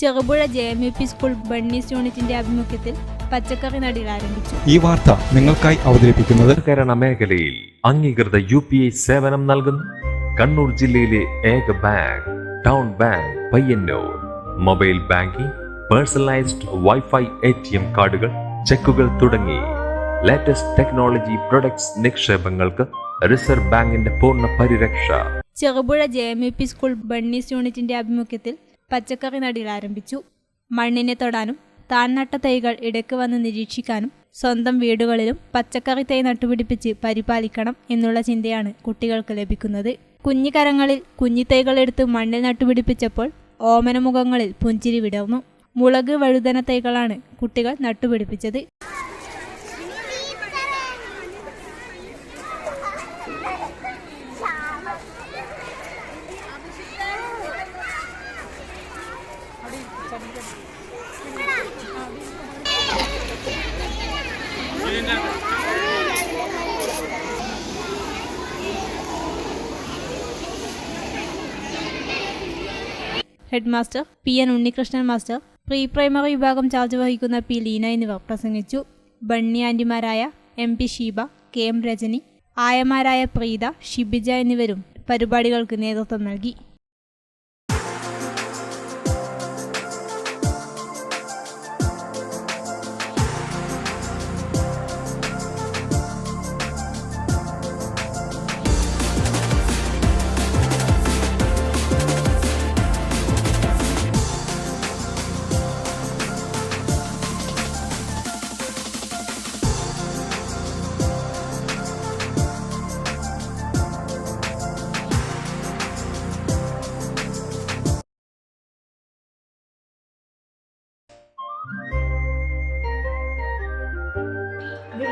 Cherupuzha J M U P school bunnies യൂണിറ്റിന്റെ ആഭിമുഖ്യത്തിൽ പച്ചക്കറി നടിയിൽ ആരംഭിച്ചു. ഈ വാർത്ത നിങ്ങൾക്കായി അവതരിപ്പിക്കുന്നത് കരണ മേഖലയിൽ അംഗീകൃത യു പി ഐ സേവനം നൽകുന്നു. കണ്ണൂർ ജില്ലയിലെ ഏക bank town bank Payyanur. Mobile banking personalised wifi A T M കാർഡുകൾ ചെക്കുകൾ തുടങ്ങി. ലേറ്റസ്റ്റ് ടെക്നോളജി പ്രൊഡക്ട്സ് നിക്ഷേപങ്ങൾക്ക് റിസർവ് ബാങ്കിന്റെ പൂർണ പരിരക്ഷ. Cherupuzha J M U P school bunnies യൂണിറ്റിന്റെ ആഭിമുഖ്യത്തിൽ പച്ചക്കറി നടീൽ ആരംഭിച്ചു. മണ്ണിനെ തൊടാനും താൻ നട്ട തൈകൾ ഇടയ്ക്ക് വന്ന് നിരീക്ഷിക്കാനും സ്വന്തം വീടുകളിലും പച്ചക്കറി തൈ നട്ടുപിടിപ്പിച്ച് പരിപാലിക്കണം എന്നുള്ള ചിന്തയാണ് കുട്ടികൾക്ക് ലഭിക്കുന്നത്. കുഞ്ഞു കരങ്ങളിൽ കുഞ്ഞി തൈകൾ എടുത്ത് മണ്ണിൽ നട്ടുപിടിപ്പിച്ചപ്പോൾ ഓമനമുഖങ്ങളിൽ പുഞ്ചിരി വിടർന്നു. മുളക് വഴുതന തൈകളാണ് കുട്ടികൾ നട്ടുപിടിപ്പിച്ചത്. Head master P N Unnikrishnan master pre primary വിഭാഗം ചാർജ് വഹിക്കുന്ന പി ലീന എന്നിവർ പ്രസംഗിച്ചു. Bunny ആന്റിമാരായ M P Sheeba K M Rajani ആയമാരായ Preetha Shibija എന്നിവരും പരിപാടികൾക്ക് നേതൃത്വം നൽകി.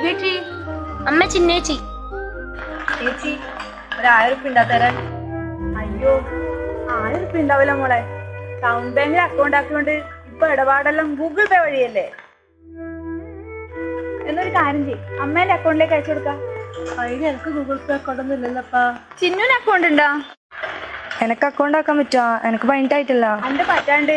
ചേച്ചി അമ്മ ചിന്നേച്ചി ചേച്ചി. ഒരു ആയിരം ഉറുപ്പ അയ്യോ ആയിരം ഉറുപ്പ ഉണ്ടാവില്ല മോളെ ടൗൺ ബാങ്കിൽ അക്കൗണ്ട് ആക്കിയോണ്ട് ഇപ്പൊ ഇടപാടെല്ലാം ഗൂഗിൾ പേ വഴിയല്ലേ? എന്നൊരു കാര്യം ചെയ്യും. അമ്മേന്റെ അക്കൗണ്ടിലേക്ക് അയച്ചു കൊടുക്കാം. അതിന് എനിക്ക് ഗൂഗിൾ പേ അക്കൗണ്ട് ഒന്നും ഇല്ലല്ലപ്പാ ചിന്നുവിന് അക്കൗണ്ട് ഉണ്ടോ? എനിക്ക് അക്കൗണ്ട് ആക്കാൻ പറ്റുമോ എനിക്ക് പതിനെട്ടായിട്ടില്ല എന്റെ പറ്റാണ്ട്.